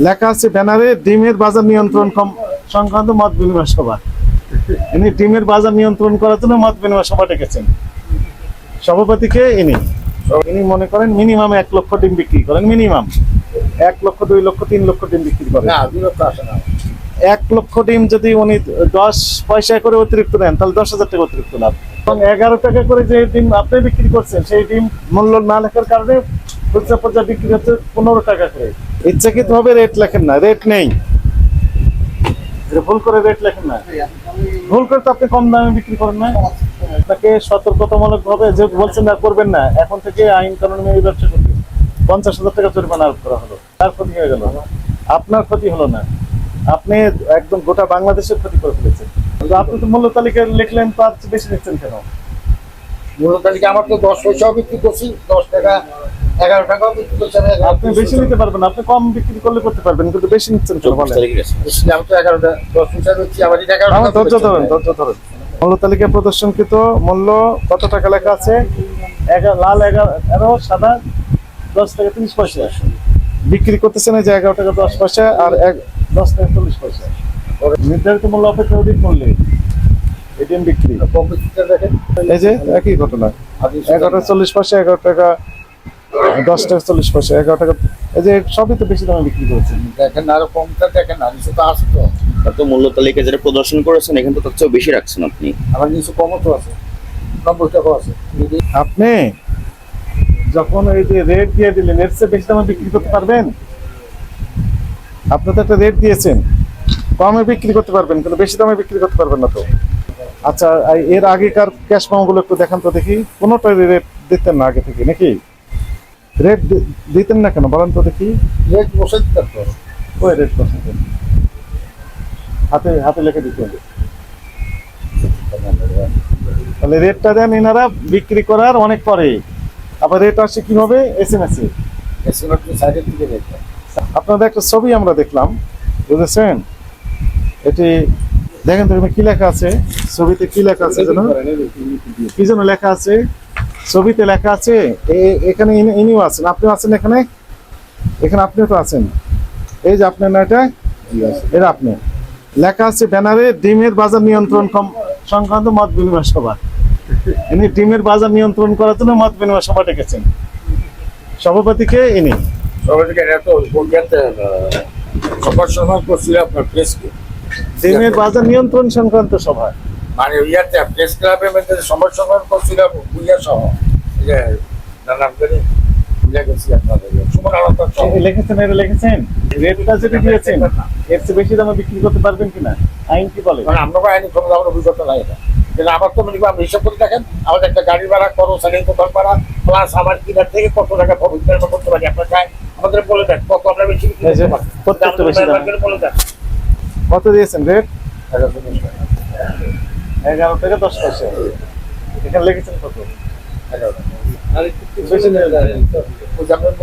লেখা আছে ব্যানারে ডিমের বাজার নিয়ন্ত্রণ কম- সংক্রান্ত মত বিনিময় সভা। ইনি ডিমের বাজার নিয়ন্ত্রণ করার জন্য মত বিনিময় সভা ডেকেছেন। সভাপতিকে ইনি ইনি মনে করেন মিনিমাম এক লক্ষ ডিম বিক্রি করেন মিনিমাম। এক লক্ষ দুই লক্ষ তিন লক্ষ ডিম বিক্রি করেন। এক লক্ষ ডিম যদি উনি দশ পয়সা করে অতিরিক্ত নেন তাহলে দশ হাজার টাকা অতিরিক্ত লাভ। এবং এগারো টাকা করে যে ডিম আপনি বিক্রি করছেন সেই ডিম মূল্য না লেখার কারণে খুচরা পর্যায়ে বিক্রি হচ্ছে পনেরো টাকা করে। ইচ্ছাকৃত ভাবে রেট লেখেন না রেট নেই। ভুল করে রেট লেখেন না। ভুল করে তো আপনি কম দামে বিক্রি করেন না। আপনাকে সতর্কতামূলক ভাবে যেহেতু বলছেন না করবেন না এখন থেকে আইন কানুন মেনে ব্যবসা করবেন। পঞ্চাশ হাজার টাকা জরিমানা আরোপ করা হলো তার ক্ষতি হয়ে গেল। আপনার ক্ষতি হলো না। আপনি একদম গোটা বাংলাদেশের ক্ষতি করে ফেলেছেন। কিন্তু আপনি তো মূল্য তালিকা লিখলেন তার বেশি নিচ্ছেন কেন? মূল্য তালিকা আমার তো দশ পয়সাও বিক্রি করছি দশ টাকা এগারো টাকাও বিক্রি করছি আপনি বেশি নিতে পারবেন আপনি কম বিক্রি করলে করতে পারবেন কিন্তু বেশি নিচ্ছেন কেন বলেন? বেশি তো এগারোটা দশ পয়সা বেচছি আবার এগারো ধৈর্য ধরেন ধৈর্য ধরেন। মূল্য তালিকা প্রদর্শনকৃত মূল্য কত টাকা লেখা আছে? এগারো লাল এগারো সাদা দশ টাকা তিরিশ পয়সা। বিক্রি করতেছেন এই যে এগারো টাকা দশ পয়সা আর এক দশ টাকা চল্লিশ পয়সা। নির্ধারিত মূল্য অপেক্ষা অধিক মূল্যে এটিএম বিক্রি। এই যে একই ঘটনা। এগারো টাকা চল্লিশ পয়সা এগারো টাকা দশ টাকা চল্লিশ পয়সা এগারো টাকা। এই যে সবই তো বেশি দামে বিক্রি করেছেন। দেখেন আরও কমটা দেখেন না নিচে তো আছে তো। তার তো মূল্য তালিকা যেটা প্রদর্শন করেছেন এখানে তো তার চেয়েও বেশি রাখছেন আপনি। আমার নিচে কমও তো আছে নব্বই টাকাও আছে। যদি আপনি যখন এই যে রেট দিয়ে দিলেন এর চেয়ে বেশি দামে বিক্রি করতে পারবেন? আপনি তো একটা রেট দিয়েছেন কমে বিক্রি করতে পারবেন কিন্তু বেশি দামে বিক্রি করতে পারবেন না তো। আচ্ছা এর আগেকার ক্যাশ মামগুলো একটু দেখান তো দেখি কোনোটাই রেট দিতেন না আগে থেকে নাকি? রেট দিতেন না কেন? বলেন তো দেখি। রেট বসে দিতে তো ওই রেট বসাতেন হাতে হাতে লিখে দিতে হবে। তাহলে রেটটা দেন এনারা বিক্রি করার অনেক পরে। আবার রেট আসছে কীভাবে? এস এম এস এ আপনাদের একটা ছবি আমরা দেখলাম। বুঝেছেন? এটি দেখেন তো কি লেখা আছে? ছবিতে কি লেখা আছে যেন? কি যেন লেখা আছে? ছবিতে লেখা আছে এখানে ইনিও আছেন। আপনিও আছেন এখানে? এখানে আপনিও তো আছেন। এই যে আপনার না এটা এটা আপনি। লেখা আছে ব্যানারে ডিমের বাজার নিয়ন্ত্রণ কম- সংক্রান্ত মত বিনিময় সভা। ইনি ডিমের বাজার নিয়ন্ত্রণ করার জন্য মত বিনিময় সভা ডেকেছেন। সভাপতিকে ইনি। ডিমের বাজার নিয়ন্ত্রণ সংক্রান্ত সভা। মানে ইয়াতে প্রেস ক্লাবের মধ্যে সবার সময় করছিল বুঝা সহ। যে করে বুঝা গেছি আপনাদের। সুমন আলাদা লিখেছেন এটা লিখেছেন? রেটটা যেটা দিয়েছেন এর চেয়ে বেশি দামে বিক্রি করতে পারবেন কিনা? আইন কি বলে? মানে আমরা আইনি কোনো আমার অভিজ্ঞতা নাই এটা। কিন্তু আমার তো মনে করি আপনি হিসাব করে দেখেন আমাদের একটা গাড়ি ভাড়া খরচ সাইকেল দোকান ভাড়া প্লাস আমার কিনার থেকে কত টাকা করতে পারি। আপনার চাই আমাদের বলে দেন কত আমরা বেশি বলে দেন। কত দিয়েছেন রেট। এগারো থেকে দশ পয়সা। এখানে লিখেছেন কত? এগারো। বেশি বলছি না, টাকা।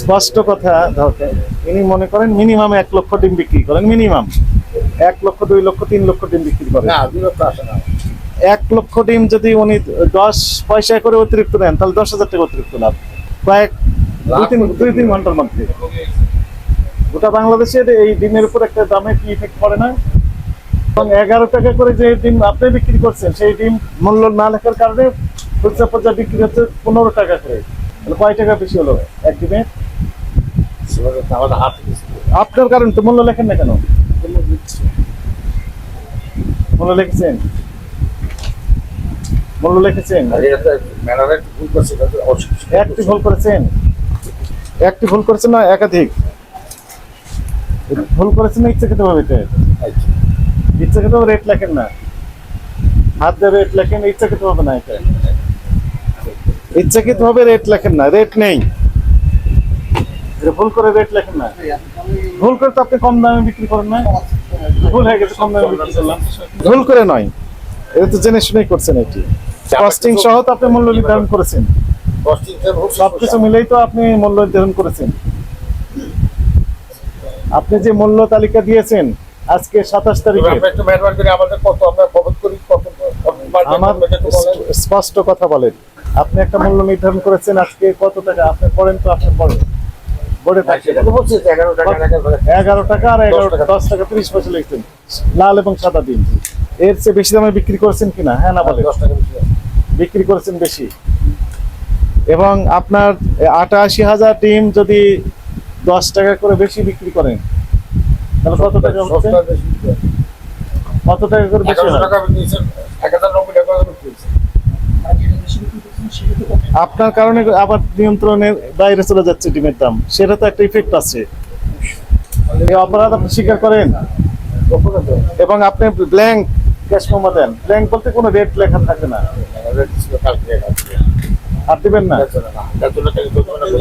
স্পষ্ট কথা দরকার। ইনি মনে করেন মিনিমাম এক লক্ষ ডিম বিক্রি করেন মিনিমাম। এক লক্ষ দুই লক্ষ তিন লক্ষ ডিম বিক্রি করেন। এক লক্ষ ডিম যদি উনি দশ পয়সা করে অতিরিক্ত নেন তাহলে দশ হাজার টাকা অতিরিক্ত লাভ। কয়েক দুই তিন দুই তিন ঘণ্টার মধ্যে। গোটা বাংলাদেশের এই ডিমের উপর একটা দামে কি ইফেক্ট পড়ে না? এবং এগারো টাকা করে যে ডিম আপনি বিক্রি করছেন, সেই ডিম মূল্য না লেখার কারণে খুচরা পর্যায়ে বিক্রি হচ্ছে পনেরো টাকা করে। কয় টাকা বেশি হলো এক ডিমে। আপনার কারণ তো মূল্য লেখেন না কেন? মূল্য লিখেছেন? মূল্য লিখেছেন? একটি ভুল করেছেন। একটি ভুল করেছেন না, একাধিক। ভুল করেছেন না ইচ্ছাকৃত ভাবে এটা? আচ্ছা। ইচ্ছাকৃত রেট লেখেন না। হাত দিয়ে রেট লেখেন ইচ্ছাকৃত হবে না এটা? ইচ্ছাকৃত ভাবে রেট লেখেন না রেট নেই। ভুল করে রেট লেখেন না। ভুল করে তো আপনি কম দামে বিক্রি করেন না। ভুল হয়ে গেছে কম দামে বিক্রি করলাম। ভুল করে নয়। এটা তো জেনে শুনেই করছেন এটি। কস্টিং সহ তো আপনি মূল্য নির্ধারণ করেছেন। সবকিছু মিলেই তো আপনি মূল্য নির্ধারণ করেছেন। আপনি যে মূল্য তালিকা দিয়েছেন আজকে সাতাশ তারিখে। আমরা। স্পষ্ট কথা বলেন। আপনি একটা মূল্য নির্ধারণ করেছেন আজকে কত টাকা? আপনি পড়েন তো আপনি পড়েন বোর্ডে থাকে সেটা তো বলছি যে এগারো টাকা আর এগারো টাকা। দশ টাকা তিরিশ পয়সা লিখছেন। লাল এবং সাদা এর চেয়ে বেশি দামে বিক্রি করছেন কিনা? হ্যাঁ না বলে বিক্রি করেছেন বেশি। এবং আপনার আটাশি হাজার ডিম যদি দশ টাকা করে বেশি বিক্রি করেন। তাহলে কত টাকা হচ্ছে। কত টাকা করে বেশি আপনার কারণে আবার নিয়ন্ত্রণের বাইরে চলে যাচ্ছে ডিমের দাম। সেটা তো একটা ইফেক্ট আছে। এই অপরাধ আপনি স্বীকার করেন? এবং আপনি ব্ল্যাঙ্ক ক্যাশ মেমো দেন। ব্ল্যাঙ্ক বলতে কোনো রেট লেখা থাকে না। আর দিবেন না?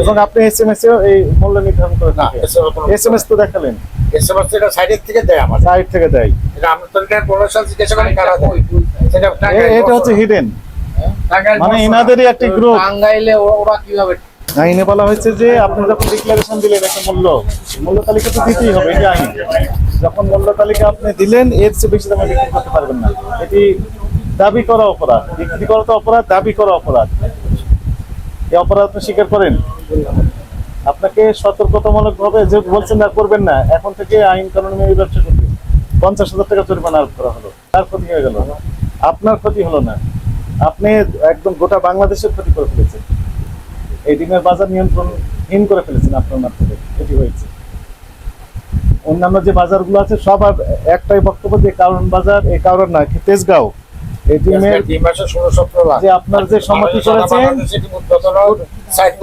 এবং আপনি এস এম এস এই মূল্য নির্ধারণ করে না, এস এম এস তো দেখালেন। SMS এটা সাইডের থেকে দেয় আমাদের। সাইড থেকে দেয়। এটা আমরা তো এটা পনেরো জিজ্ঞাসা করি কারা দেয়। সেটা এটা হচ্ছে হিডেন মানে বর্ষনা। ইনাদেরই একটি গ্রুপ টাঙ্গাইলে ওরা কীভাবে আইনে বলা হয়েছে যে আপনি যখন ডিক্লারেশন দিলেন একটা মূল্য মূল্য তালিকা তো দিতেই হবে এটা আইন। যখন মূল্য তালিকা আপনি দিলেন এর চেয়ে বেশি দামে বিক্রি করতে পারবেন না। এটি দাবি করা অপরাধ। বিক্রি করা তো অপরাধ দাবি করা অপরাধ। এই অপরাধ আপনি স্বীকার করেন? আপনাকে সতর্কতামূলক ভাবে যে বলছেন না করবেন না। এখন থেকে আইন কানুন মেনে ব্যবসা করবেন পঞ্চাশ হাজার টাকা জরিমানা আরোপ করা হলো। তার ক্ষতি হয়ে গেল। আপনার ক্ষতি হলো না। আপনি একদম গোটা বাংলাদেশের ক্ষতি করে ফেলেছেন। এই ডিমের বাজার নিয়ন্ত্রণহীন করে ফেলেছেন আপনার মাধ্যমে। এটি হয়েছে। অন্যান্য যে বাজারগুলো আছে, সব একটাই বক্তব্য যে কারণ বাজার, এই কারণ না তেজগাঁও। আপনার যে সম্মতি করেছেন।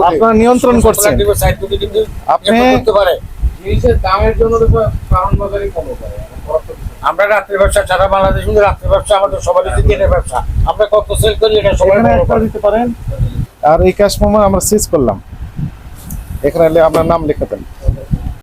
আপনারা নিয়ন্ত্রণ করছেন। আপনি- দামের জন্য আমরা রাত্রি ব্যবসা সারা বাংলাদেশ মিলে রাত্রি ব্যবসা আমাদের সবাই দিনের ব্যবসা। আমরা কত সেল করি এটা সবাই। দিতে পারেন। আর এই মোমো আমরা সিজ করলাম। এখানে আপনার নাম লিখে দেন।